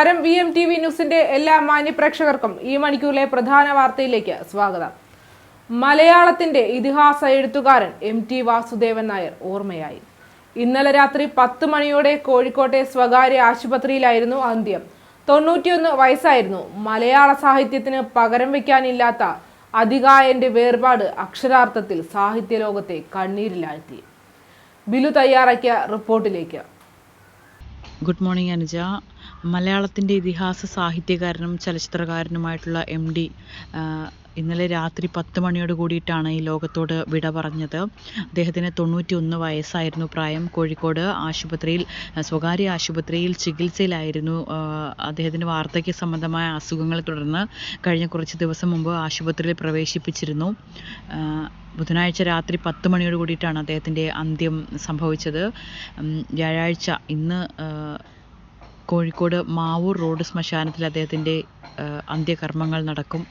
നമസ്കാരം. V M T V ന്യൂസിന്റെ എല്ലാ മാന്യപ്രേക്ഷകർക്കും ഈ മണിക്കൂറിലെ പ്രധാന വാർത്തയിലേക്ക് സ്വാഗതം. മലയാളത്തിന്റെ ഇതിഹാസ എഴുത്തുകാരൻ എം ടി വാസുദേവൻ നായർ ഓർമ്മയായി. ഇന്നലെ രാത്രി പത്ത് മണിയോടെ കോഴിക്കോട്ടെ സ്വകാര്യ ആശുപത്രിയിലായിരുന്നു അന്ത്യം. തൊണ്ണൂറ്റിയൊന്ന് വയസ്സായിരുന്നു. മലയാള സാഹിത്യത്തിന് പകരം വയ്ക്കാനില്ലാത്ത അധികായന്റെ വേർപാട് അക്ഷരാർത്ഥത്തിൽ സാഹിത്യ ലോകത്തെ കണ്ണീരിലാഴ്ത്തി. ബിലു തയ്യാറാക്കിയ റിപ്പോർട്ടിലേക്ക്. Good morning Anuja. മലയാളത്തിന്റെ ഇതിഹാസ സാഹിത്യകാരനും ചലച്ചിത്രകാരനുമായിട്ടുള്ള എം ഡി ഇന്നലെ രാത്രി പത്ത് മണിയോട് കൂടിയിട്ടാണ് ഈ ലോകത്തോട് വിട പറഞ്ഞത്. അദ്ദേഹത്തിന് തൊണ്ണൂറ്റി ഒന്ന് വയസ്സായിരുന്നു പ്രായം. കോഴിക്കോട് ആശുപത്രിയിൽ സ്വകാര്യ ആശുപത്രിയിൽ ചികിത്സയിലായിരുന്നു. അദ്ദേഹത്തിന്റെ വാർദ്ധക്യ സംബന്ധമായ അസുഖങ്ങളെ തുടർന്ന് കഴിഞ്ഞ കുറച്ച് ദിവസം മുമ്പ് ആശുപത്രിയിൽ പ്രവേശിപ്പിച്ചിരുന്നു. ബുധനാഴ്ച രാത്രി പത്ത് മണിയോട് കൂടിയിട്ടാണ് അദ്ദേഹത്തിന്റെ അന്ത്യം സംഭവിച്ചത്. വ്യാഴാഴ്ച ഇന്ന് കോഴിക്കോട് മാവൂർ റോഡ് ശ്മശാനത്തിൽ അദ്ദേഹത്തിന്റെ അന്ത്യകർമ്മങ്ങൾ നടക്കും.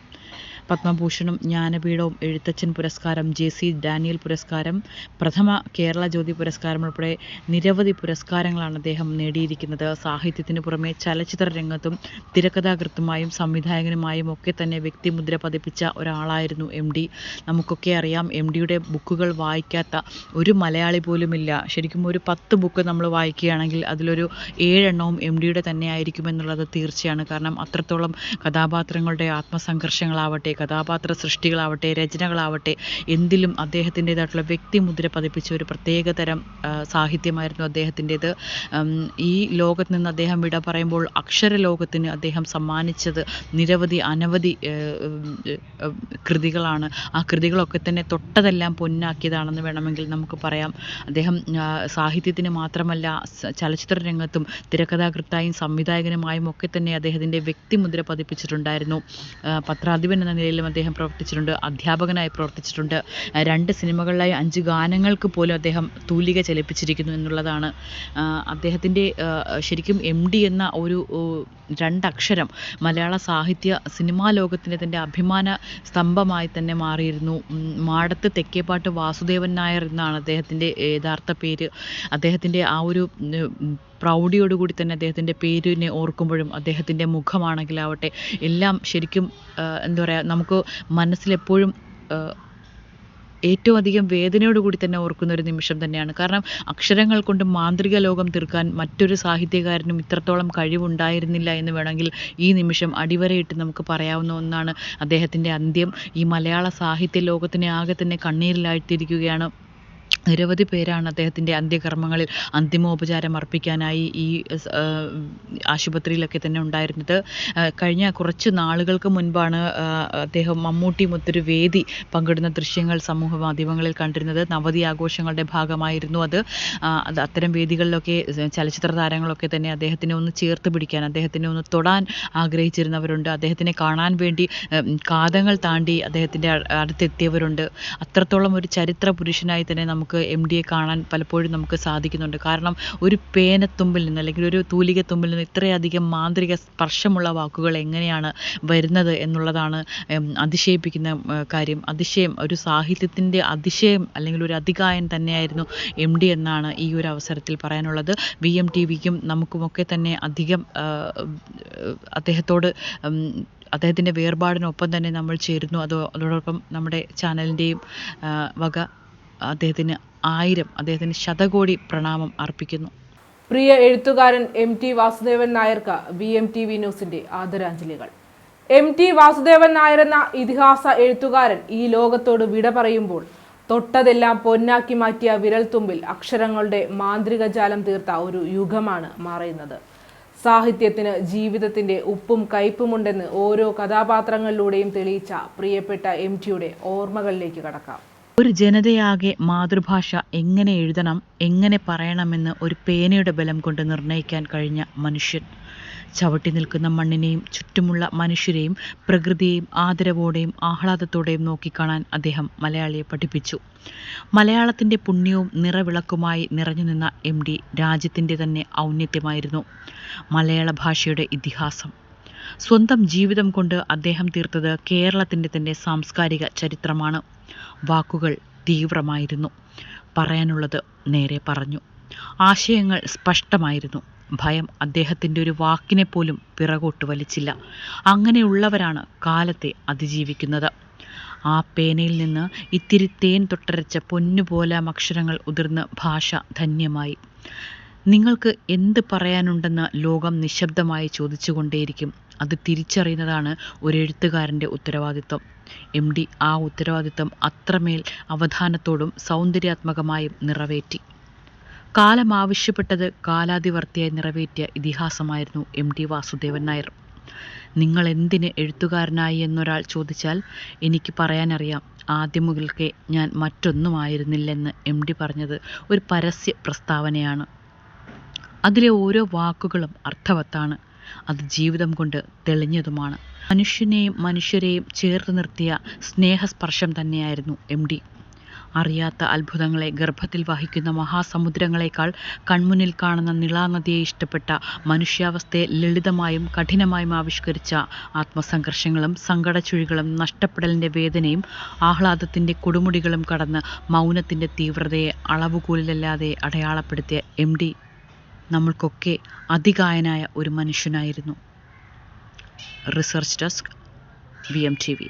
പത്മഭൂഷണും ജ്ഞാനപീഠവും എഴുത്തച്ഛൻ പുരസ്കാരം ജെ സി ഡാനിയൽ പുരസ്കാരം പ്രഥമ കേരള ജ്യോതി പുരസ്കാരം ഉൾപ്പെടെ നിരവധി പുരസ്കാരങ്ങളാണ് അദ്ദേഹം നേടിയിരിക്കുന്നത്. സാഹിത്യത്തിന് പുറമെ ചലച്ചിത്ര രംഗത്തും തിരക്കഥാകൃത്തുമായും സംവിധായകനുമായും ഒക്കെ തന്നെ വ്യക്തിമുദ്ര പതിപ്പിച്ച ഒരാളായിരുന്നു എം ഡി. നമുക്കൊക്കെ അറിയാം എം ഡിയുടെ ബുക്കുകൾ വായിക്കാത്ത ഒരു മലയാളി പോലുമില്ല. ശരിക്കും ഒരു പത്ത് ബുക്ക് നമ്മൾ വായിക്കുകയാണെങ്കിൽ അതിലൊരു ഏഴെണ്ണവും എം ഡിയുടെ തന്നെ ആയിരിക്കുമെന്നുള്ളത് തീർച്ചയാണ്. കാരണം അത്രത്തോളം കഥാപാത്രങ്ങളുടെ ആത്മസംഘർഷങ്ങളാവട്ടെ കഥാപാത്ര സൃഷ്ടികളാവട്ടെ രചനകളാവട്ടെ എന്തിലും അദ്ദേഹത്തിന്റെതായിട്ടുള്ള വ്യക്തിമുദ്ര പതിപ്പിച്ച ഒരു പ്രത്യേകതരം തരം സാഹിത്യമായിരുന്നു അദ്ദേഹത്തിന്റെത്. ഈ ലോകത്ത് നിന്ന് അദ്ദേഹം വിട പറയുമ്പോൾ അക്ഷര ലോകത്തിന് അദ്ദേഹം സമ്മാനിച്ചത് നിരവധി അനവധി കൃതികളാണ്. ആ കൃതികളൊക്കെ തന്നെ തൊട്ടതെല്ലാം പൊന്നാക്കിയതാണെന്ന് വേണമെങ്കിൽ നമുക്ക് പറയാം. അദ്ദേഹം സാഹിത്യത്തിന് മാത്രമല്ല ചലച്ചിത്ര രംഗത്തും തിരക്കഥാകൃത്തായും സംവിധായകനുമായും ഒക്കെ തന്നെ അദ്ദേഹത്തിന്റെ വ്യക്തിമുദ്ര പതിപ്പിച്ചിട്ടുണ്ടായിരുന്നു. പത്രാധിപൻ എന്ന നിലയിലും അദ്ദേഹം പ്രവർത്തിച്ചിട്ടുണ്ട് അധ്യാപകനായി പ്രവർത്തിച്ചിട്ടുണ്ട്. രണ്ട് സിനിമകളിലായി അഞ്ച് ഗാനങ്ങൾക്ക് പോലും അദ്ദേഹം തൂലിക ചലിപ്പിച്ചിരിക്കുന്നു എന്നുള്ളതാണ്. അദ്ദേഹത്തിന്റെ ശരിക്കും എം ഡി എന്ന ഒരു രണ്ടക്ഷരം മലയാള സാഹിത്യ സിനിമാ ലോകത്തിന്റെ തന്റെ അഭിമാന സ്തംഭമായി തന്നെ മാറിയിരുന്നു. മാടത്ത് തെക്കേപ്പാട്ട് വാസുദേവൻ നായർ എന്നാണ് അദ്ദേഹത്തിന്റെ യഥാർത്ഥ പേര്. അദ്ദേഹത്തിന്റെ ആ ഒരു പ്രൗഢിയോടുകൂടി തന്നെ അദ്ദേഹത്തിന്റെ പേരിനെ ഓർക്കുമ്പോഴും അദ്ദേഹത്തിന്റെ മുഖമാണെങ്കിലാവട്ടെ എല്ലാം ശരിക്കും എന്താ പറയുക നമുക്ക് മനസ്സിലെപ്പോഴും ഏറ്റവും അധികം വേദനയോടുകൂടി തന്നെ ഓർക്കുന്ന ഒരു നിമിഷം തന്നെയാണ്. കാരണം അക്ഷരങ്ങൾ കൊണ്ട് മാന്ത്രിക ലോകം തീർക്കാൻ മറ്റൊരു സാഹിത്യകാരനും ഇത്രത്തോളം കഴിവുണ്ടായിരുന്നില്ല എന്ന് വേണമെങ്കിൽ ഈ നിമിഷം അടിവരയിട്ട് നമുക്ക് പറയാവുന്ന ഒന്നാണ് അദ്ദേഹത്തിന്റെ അന്ത്യം. ഈ മലയാള സാഹിത്യ ലോകത്തിനെ ആകെ തന്നെ കണ്ണീരിലാഴ്ത്തിയിരിക്കുകയാണ് നിരവധി പേരാണ് അദ്ദേഹത്തിന്റെ അന്ത്യകർമ്മങ്ങളിൽ അന്തിമോപചാരം അർപ്പിക്കാനായി ഈ ആശുപത്രിയിലൊക്കെ തന്നെ ഉണ്ടായിരുന്നത്. കഴിഞ്ഞ കുറച്ച് നാളുകൾക്ക് മുൻപാണ് അദ്ദേഹം മമ്മൂട്ടി മൊത്തൊരു വേദി പങ്കിടുന്ന ദൃശ്യങ്ങൾ സമൂഹ മാധ്യമങ്ങളിൽ കണ്ടിരുന്നത്. നവതി ആഘോഷങ്ങളുടെ ഭാഗമായിരുന്നു അത്. അത്തരം വേദികളിലൊക്കെ ചലച്ചിത്ര താരങ്ങളൊക്കെ തന്നെ അദ്ദേഹത്തിനെ ഒന്ന് ചേർത്ത് പിടിക്കാൻ അദ്ദേഹത്തിനെ ഒന്ന് തൊടാൻ ആഗ്രഹിച്ചിരുന്നവരുണ്ട്. അദ്ദേഹത്തിനെ കാണാൻ വേണ്ടി കാതങ്ങൾ താണ്ടി അദ്ദേഹത്തിന്റെ അടുത്തെത്തിയവരുണ്ട് അത്രത്തോളം ഒരു ചരിത്ര പുരുഷനായി തന്നെ നമുക്ക് എം ഡിയെ കാണാൻ പലപ്പോഴും നമുക്ക് സാധിക്കുന്നുണ്ട്. കാരണം ഒരു പേനത്തുമ്പിൽ നിന്ന് അല്ലെങ്കിൽ ഒരു തൂലികത്തുമ്പിൽ നിന്ന് ഇത്രയധികം മാന്ത്രിക സ്പർശമുള്ള വാക്കുകൾ എങ്ങനെയാണ് വരുന്നത് എന്നുള്ളതാണ് അതിശയിപ്പിക്കുന്ന കാര്യം. അതിശയം ഒരു സാഹിത്യത്തിന്റെ അതിശയം അല്ലെങ്കിൽ ഒരു അധികായൻ തന്നെയായിരുന്നു എം ഡി എന്നാണ് ഈ ഒരു അവസരത്തിൽ പറയാനുള്ളത്. വി എം ടി വിക്കും നമുക്കുമൊക്കെ തന്നെ അധികം അദ്ദേഹത്തോട് അദ്ദേഹത്തിന്റെ വേർപാടിനൊപ്പം തന്നെ നമ്മൾ ചേരുന്നു. അതോ അതോടൊപ്പം നമ്മുടെ ചാനലിന്റെയും വക അദ്ദേഹത്തിന് ആയിരം അദ്ദേഹത്തിന് ശതകോടി പ്രണാമം അർപ്പിക്കുന്നു. പ്രിയ എഴുത്തുകാരൻ എം ടി വാസുദേവൻ നായർക്ക് വി എം ടി വി ന്യൂസിന്റെ ആദരാഞ്ജലികൾ. എം ടി വാസുദേവൻ നായർ എന്ന ഇതിഹാസ എഴുത്തുകാരൻ ഈ ലോകത്തോട് വിട പറയുമ്പോൾ തൊട്ടതെല്ലാം പൊന്നാക്കി മാറ്റിയ വിരൽത്തുമ്പിൽ അക്ഷരങ്ങളുടെ മാന്ത്രിക ജാലം തീർത്ത ഒരു യുഗമാണ് മാറുന്നത് സാഹിത്യത്തിന് ജീവിതത്തിന്റെ ഉപ്പും കയ്പുമുണ്ടെന്ന് ഓരോ കഥാപാത്രങ്ങളിലൂടെയും തെളിയിച്ച പ്രിയപ്പെട്ട എം ടിയുടെ ഓർമ്മകളിലേക്ക് കടക്കാം. ഒരു ജനതയാകെ മാതൃഭാഷ എങ്ങനെ എഴുതണം എങ്ങനെ പറയണമെന്ന് ഒരു പേനയുടെ ബലം കൊണ്ട് നിർണയിക്കാൻ കഴിഞ്ഞ മനുഷ്യൻ. ചവിട്ടി നിൽക്കുന്ന മണ്ണിനെയും ചുറ്റുമുള്ള മനുഷ്യരെയും പ്രകൃതിയെയും ആദരവോടെയും ആഹ്ലാദത്തോടെയും നോക്കിക്കാണാൻ അദ്ദേഹം മലയാളിയെ പഠിപ്പിച്ചു. മലയാളത്തിന്റെ പുണ്യവും നിറവിളക്കുമായി നിറഞ്ഞു നിന്ന എം ഡി രാജ്യത്തിന്റെ തന്നെ ഔന്നത്യമായിരുന്നു മലയാള ഭാഷയുടെ ഇതിഹാസം. സ്വന്തം ജീവിതം കൊണ്ട് അദ്ദേഹം തീർത്തത് കേരളത്തിന്റെ തന്നെ സാംസ്കാരിക ചരിത്രമാണ്. വാക്കുകൾ തീവ്രമായിരുന്നു. പറയാനുള്ളത് നേരെ പറഞ്ഞു. ആശയങ്ങൾ സ്പഷ്ടമായിരുന്നു. ഭയം അദ്ദേഹത്തിന്റെ ഒരു വാക്കിനെ പോലും പിറകോട്ട് വലിച്ചില്ല. അങ്ങനെയുള്ളവരാണ് കാലത്തെ അതിജീവിക്കുന്നത്. ആ പേനയിൽ നിന്ന് ഇത്തിരി തേൻ തൊട്ടരച്ച പൊന്നുപോലെ അക്ഷരങ്ങൾ ഉതിർന്ന് ഭാഷ ധന്യമായി. നിങ്ങൾക്ക് എന്ത് പറയാനുണ്ടെന്ന് ലോകം നിശബ്ദമായി ചോദിച്ചുകൊണ്ടേയിരിക്കും. അത് തിരിച്ചറിയുന്നതാണ് ഒരു എഴുത്തുകാരന്റെ ഉത്തരവാദിത്വം. എം ഡി ആ ഉത്തരവാദിത്വം അത്രമേൽ അവധാനത്തോടും സൗന്ദര്യാത്മകമായും നിറവേറ്റി. കാലം ആവശ്യപ്പെട്ടത് കാലാതിവർത്തിയായി നിറവേറ്റിയ ഇതിഹാസമായിരുന്നു എം ടി വാസുദേവൻ നായർ. നിങ്ങൾ എന്തിന് എഴുത്തുകാരനായി എന്നൊരാൾ ചോദിച്ചാൽ എനിക്ക് പറയാനറിയാം. ആദ്യം മുതൽക്കേ ഞാൻ മറ്റൊന്നുമായിരുന്നില്ലെന്ന് എം ഡി പറഞ്ഞത് ഒരു പരസ്യ പ്രസ്താവനയാണ്. അതിലെ ഓരോ വാക്കുകളും അർത്ഥവത്താണ്. അത് ജീവിതം കൊണ്ട് തെളിഞ്ഞതുമാണ്. മനുഷ്യനെയും മനുഷ്യരെയും ചേർത്ത് നിർത്തിയ സ്നേഹസ്പർശം തന്നെയായിരുന്നു എം ഡി. അറിയാത്ത അത്ഭുതങ്ങളെ ഗർഭത്തിൽ വഹിക്കുന്ന മഹാസമുദ്രങ്ങളെക്കാൾ കൺമുന്നിൽ കാണുന്ന നിളാനദിയെ ഇഷ്ടപ്പെട്ട മനുഷ്യാവസ്ഥയെ ലളിതമായും കഠിനമായും ആവിഷ്കരിച്ച ആത്മസംഘർഷങ്ങളും സങ്കടച്ചുഴികളും നഷ്ടപ്പെടലിന്റെ വേദനയും ആഹ്ലാദത്തിന്റെ കൊടുമുടികളും കടന്ന് മൗനത്തിന്റെ തീവ്രതയെ അളവുകൂലിലല്ലാതെ അടയാളപ്പെടുത്തിയ എം നമ്മൾക്കൊക്കെ അതികായനായ ഒരു മനുഷ്യനായിരുന്നു. Research desk V M T V.